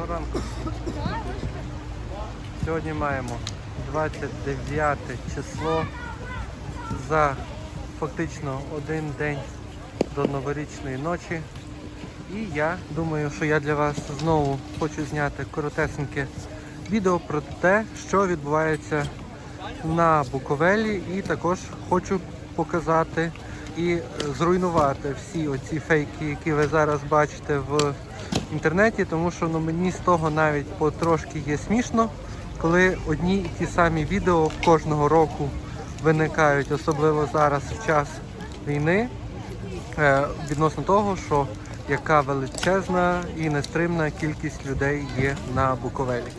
Доброго ранку. Сьогодні маємо 29 число за фактично один день до новорічної ночі. І я думаю, що я для вас знову хочу зняти коротесеньке відео про те, що відбувається на Буковелі, і також хочу показати і зруйнувати всі оці фейки, які ви зараз бачите в інтернеті, тому що ну, мені з того навіть потрошки є смішно, коли одні і ті самі відео кожного року виникають, особливо зараз в час війни, е, відносно того, що яка величезна і нестримна кількість людей є на Буковелі.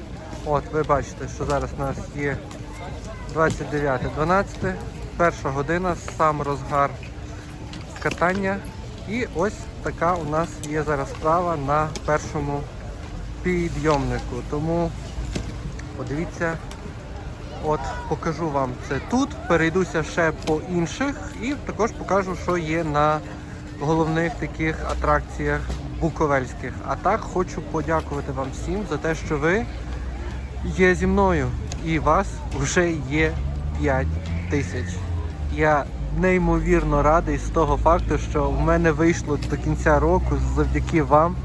От ви бачите, що зараз у нас є 29.12, перша година, сам розгар катання. І ось така у нас є зараз справа на першому підйомнику. Тому подивіться, от покажу вам це тут, перейдуся ще по інших і також покажу, що є на головних таких атракціях буковельських. А так хочу подякувати вам всім за те, що ви є зі мною і вас вже є 5 тисяч. Я неймовірно радий з того факту, що в мене вийшло до кінця року завдяки вам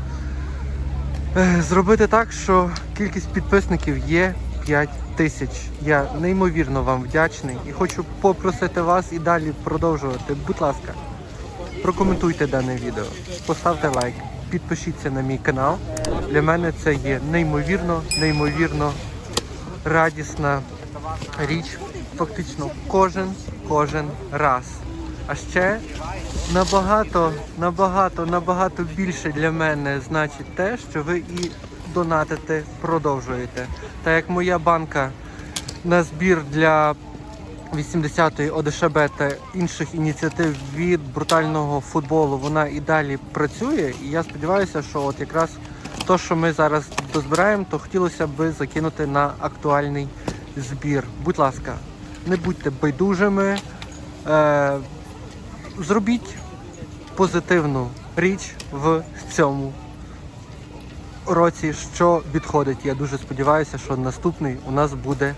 е, зробити так, що кількість підписників є 5 тисяч. Я неймовірно вам вдячний і хочу попросити вас і далі продовжувати. Будь ласка, прокоментуйте дане відео, поставте лайк, підпишіться на мій канал. Для мене це є неймовірно, неймовірно радісна річ. Фактично кожен кожен раз. А ще набагато, набагато, набагато більше для мене значить те, що ви і донатити продовжуєте. Та як моя банка на збір для 80-ї ОДШБ та інших ініціатив від брутального футболу, вона і далі працює. І я сподіваюся, що от якраз то, що ми зараз дозбираємо, то хотілося б закинути на актуальний збір. Будь ласка, не будьте байдужими. Е, зробіть позитивну річ в цьому році, що відходить. Я дуже сподіваюся, що наступний у нас буде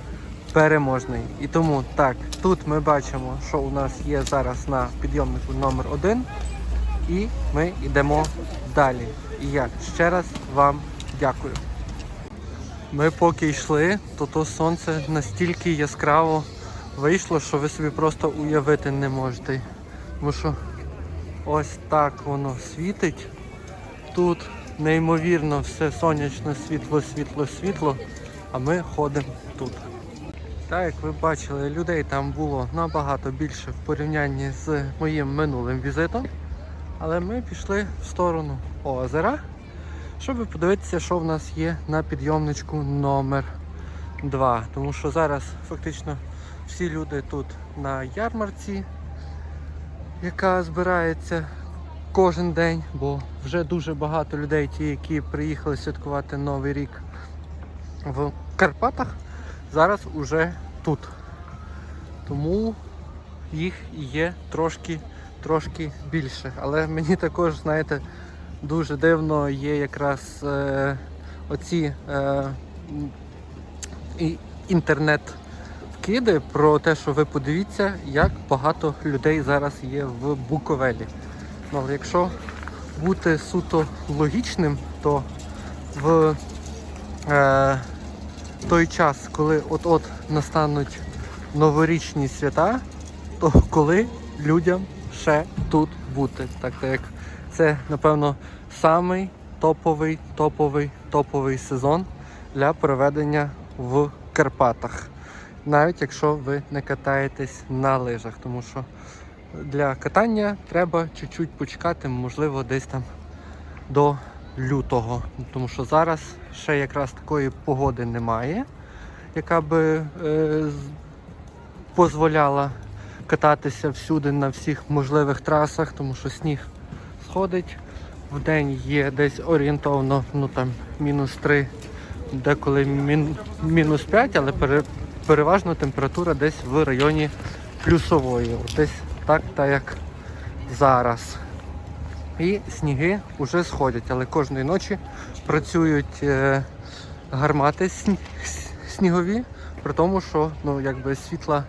переможний. І тому так, тут ми бачимо, що у нас є зараз на підйомнику номер 1 і ми йдемо далі. І я ще раз вам дякую. Ми поки йшли, то то сонце настільки яскраво вийшло, що ви собі просто уявити не можете. Тому що ось так воно світить. Тут неймовірно все сонячне світло, світло, світло, а ми ходимо тут. Так, як ви бачили, людей там було набагато більше в порівнянні з моїм минулим візитом. Але ми пішли в сторону озера, щоб подивитися, що в нас є на підйомничку номер 2. Тому що зараз фактично всі люди тут на ярмарці, яка збирається кожен день, бо вже дуже багато людей, ті, які приїхали святкувати Новий рік в Карпатах, зараз уже тут. Тому їх є трошки, трошки більше. Але мені також, знаєте, дуже дивно є якраз е, оці е, інтернет вкиди про те, що ви подивіться, як багато людей зараз є в Буковелі. Ну, але якщо бути суто логічним, то в е, той час, коли от-от настануть новорічні свята, то коли людям ще тут бути. Так як це, напевно, самий топовий, топовий, топовий сезон для проведення в Карпатах. Навіть якщо ви не катаєтесь на лижах, тому що для катання треба чуть-чуть почекати, можливо, десь там до лютого. Тому що зараз ще якраз такої погоди немає, яка би е, дозволяла кататися всюди на всіх можливих трасах, тому що сніг сходить. В день є десь орієнтовно ну, там, мінус 3, деколи мін, мінус 5, але переважно температура десь в районі плюсової. Десь так, так як зараз. І сніги вже сходять, але кожної ночі працюють е, гармати снігові, при тому, що ну, якби світла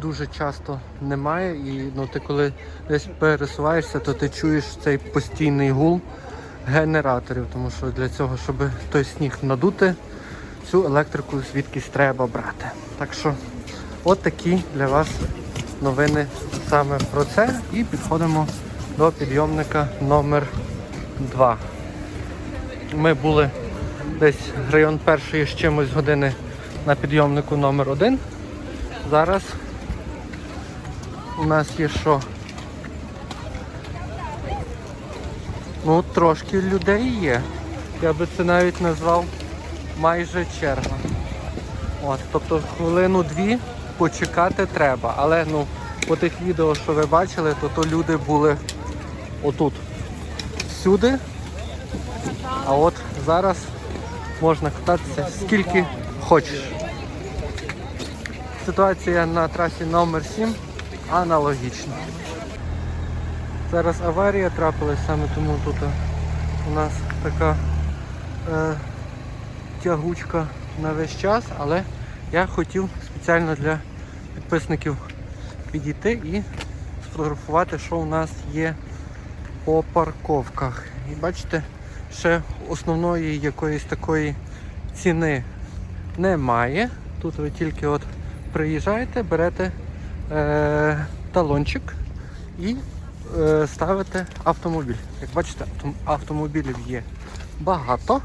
дуже часто немає. І ну, ти коли десь пересуваєшся, то ти чуєш цей постійний гул генераторів, тому що для цього, щоб той сніг надути, цю електрику звідкись треба брати. Так що от такі для вас новини саме про це. І підходимо до підйомника номер 2. Ми були десь район першої з чимось години на підйомнику номер 1 Зараз у нас є що? Ну, трошки людей є. Я би це навіть назвав майже черга. От, тобто хвилину-дві почекати треба. Але ну, по тих відео, що ви бачили, то, то люди були отут. Всюди. А от зараз можна кататися скільки хочеш. Ситуація на трасі номер 7 аналогічна. Зараз аварія трапилась, саме тому тут у нас така е, тягучка на весь час, але я хотів спеціально для підписників підійти і сфотографувати, що у нас є по парковках. І бачите, ще основної якоїсь такої ціни немає. Тут ви тільки от приїжджаєте, берете е, талончик і е, ставите автомобіль. Як бачите, автомобілів є багато.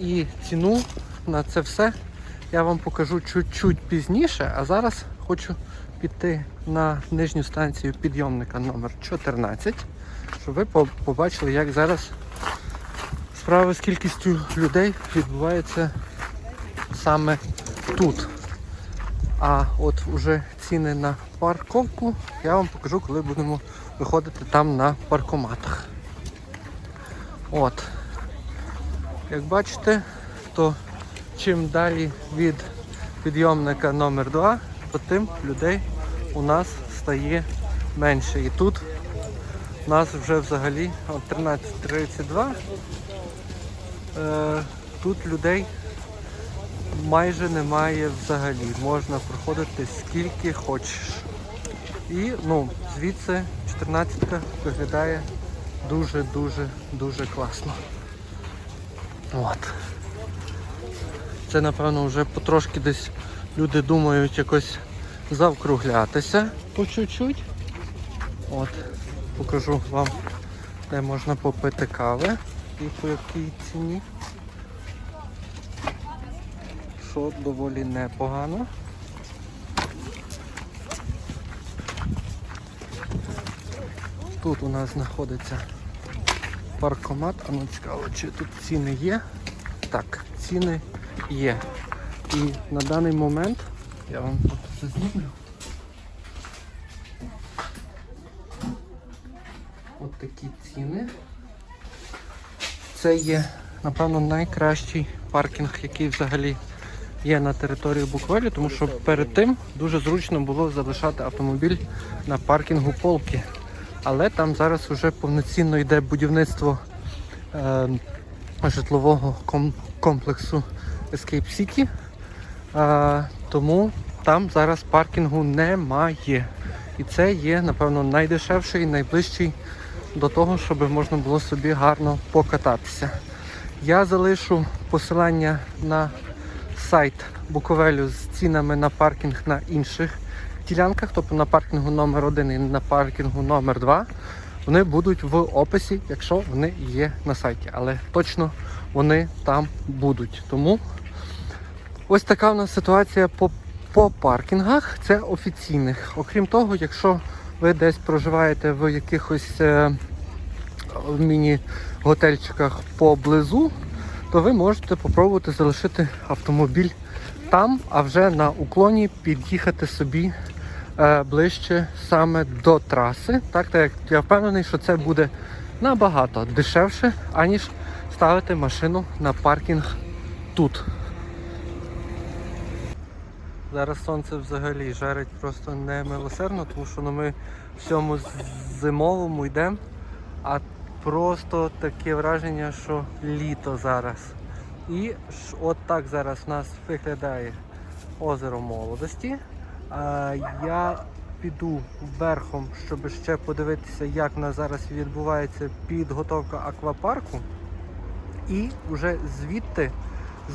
І ціну на це все я вам покажу чуть-чуть пізніше, а зараз хочу піти на нижню станцію підйомника номер 14 щоб ви побачили, як зараз справи з кількістю людей відбуваються саме тут. А от уже ціни на парковку я вам покажу, коли будемо виходити там на паркоматах. От. Як бачите, то чим далі від підйомника номер 2 то тим людей у нас стає менше. І тут у нас вже взагалі от 13.32. Е, тут людей майже немає взагалі. Можна проходити скільки хочеш. І ну, звідси 14 виглядає дуже-дуже дуже класно. От. Це напевно вже потрошки десь люди думають якось завкруглятися по чуть-чуть. От, покажу вам, де можна попити кави і по якій ціні. Що доволі непогано. Тут у нас знаходиться паркомат, а ну цікаво, чи тут ціни є. Так, ціни є. І на даний момент я вам тут це знімлю. От такі ціни. Це є, напевно, найкращий паркінг, який взагалі є на території Буквелі, тому що перед тим дуже зручно було залишати автомобіль на паркінгу полки. Але там зараз вже повноцінно йде будівництво е, житлового ком- комплексу Escape City. Е, тому там зараз паркінгу немає. І це є, напевно, найдешевший і найближчий до того, щоб можна було собі гарно покататися. Я залишу посилання на сайт Буковелю з цінами на паркінг на інших ділянках, тобто на паркінгу номер 1 і на паркінгу номер 2 Вони будуть в описі, якщо вони є на сайті. Але точно вони там будуть. Тому ось така у нас ситуація по, по паркінгах. Це офіційних. Окрім того, якщо ви десь проживаєте в якихось е, в міні-готельчиках поблизу, то ви можете спробувати залишити автомобіль там, а вже на уклоні під'їхати собі ближче саме до траси. Так, так як я впевнений, що це буде набагато дешевше, аніж ставити машину на паркінг тут. Зараз сонце взагалі жарить просто немилосердно, тому що ну, ми в цьому зимовому йдемо, а Просто таке враження, що літо зараз. І от так зараз у нас виглядає озеро молодості. Я піду верхом, щоб ще подивитися, як в нас зараз відбувається підготовка аквапарку. І вже звідти,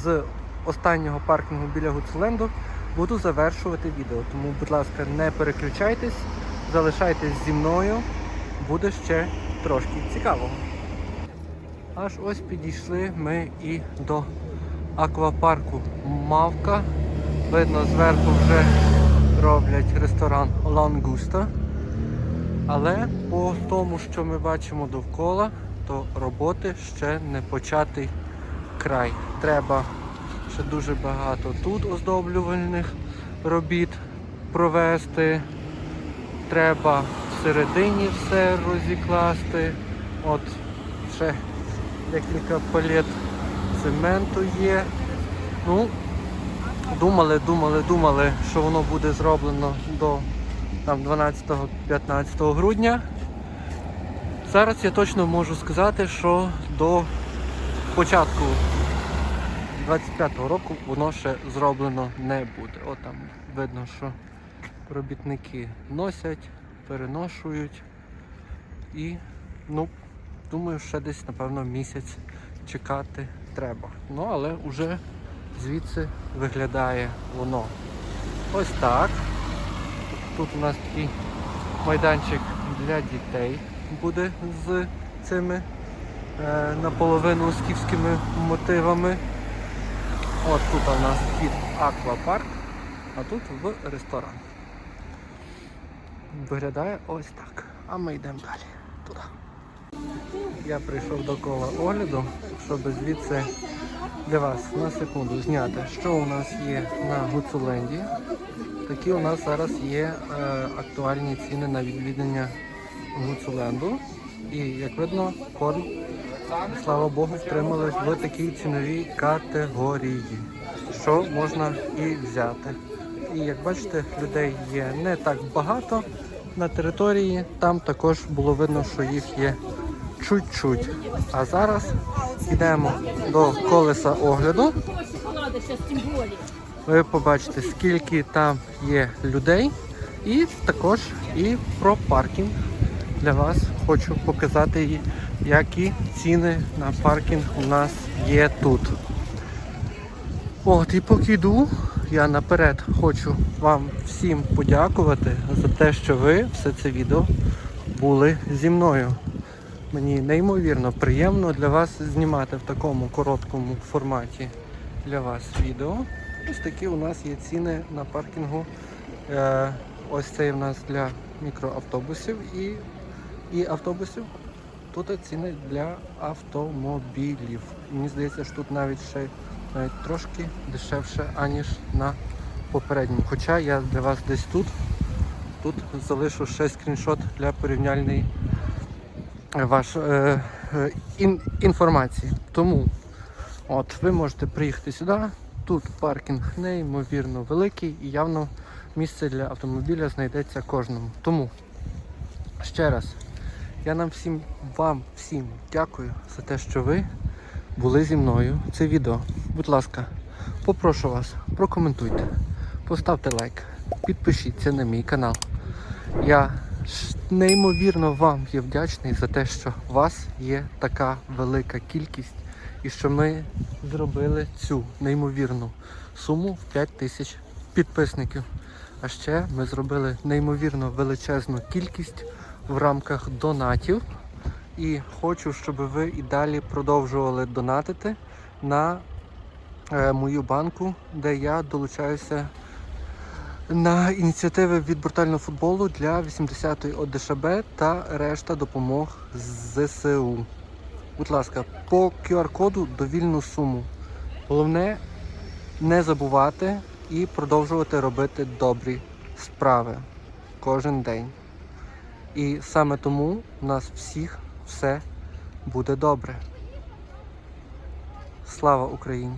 з останнього паркінгу біля Гуцуленду, буду завершувати відео. Тому, будь ласка, не переключайтесь, залишайтесь зі мною, буде ще трошки цікавого. Аж ось підійшли ми і до аквапарку Мавка. Видно, зверху вже роблять ресторан Лангуста. Але по тому, що ми бачимо довкола, то роботи ще не початий край. Треба ще дуже багато тут оздоблювальних робіт провести. Треба всередині все розікласти. От ще декілька палет цементу є. Ну, думали, думали, думали, що воно буде зроблено до 12-15 грудня. Зараз я точно можу сказати, що до початку 25-го року воно ще зроблено не буде. От там видно, що робітники носять, переношують і ну, думаю, ще десь, напевно, місяць чекати треба. Ну, але вже звідси виглядає воно. Ось так. Тут у нас такий майданчик для дітей буде з цими е, наполовину скіфськими мотивами. От тут у нас вхід аквапарк, а тут в ресторан. Виглядає ось так. А ми йдемо далі. Туди. Я прийшов до кола огляду, щоб звідси для вас на секунду зняти, що у нас є на Гуцуленді. Такі у нас зараз є е, актуальні ціни на відвідання Гуцуленду. І як видно, корм, слава Богу, втримались в такій ціновій категорії, що можна і взяти. І як бачите, людей є не так багато на території. Там також було видно, що їх є чуть-чуть. А зараз йдемо до колеса огляду. Ви побачите, скільки там є людей, і також і про паркінг для вас хочу показати, які ціни на паркінг у нас є тут. От, і поки йду, я наперед хочу вам всім подякувати за те, що ви все це відео були зі мною. Мені неймовірно приємно для вас знімати в такому короткому форматі для вас відео. Ось такі у нас є ціни на паркінгу. Е, ось це у нас для мікроавтобусів і, і автобусів. Тут ціни для автомобілів. Мені здається, що тут навіть ще навіть трошки дешевше, аніж на попередньому. Хоча я для вас десь тут, тут залишу ще скріншот для порівняльної ваш, е, е, ін, інформації. Тому от, ви можете приїхати сюди. Тут паркінг неймовірно великий і явно місце для автомобіля знайдеться кожному. Тому ще раз, я нам всім вам всім дякую за те, що ви були зі мною. Це відео. Будь ласка, попрошу вас, прокоментуйте, поставте лайк, підпишіться на мій канал. Я неймовірно вам є вдячний за те, що у вас є така велика кількість і що ми зробили цю неймовірну суму в 5 тисяч підписників. А ще ми зробили неймовірно величезну кількість в рамках донатів. І хочу, щоб ви і далі продовжували донатити на е, мою банку, де я долучаюся на ініціативи від брутального футболу для 80-ї ОДШБ та решта допомог з ЗСУ. Будь ласка, по QR-коду довільну суму. Головне не забувати і продовжувати робити добрі справи кожен день. І саме тому у нас всіх все буде добре. Слава Україні!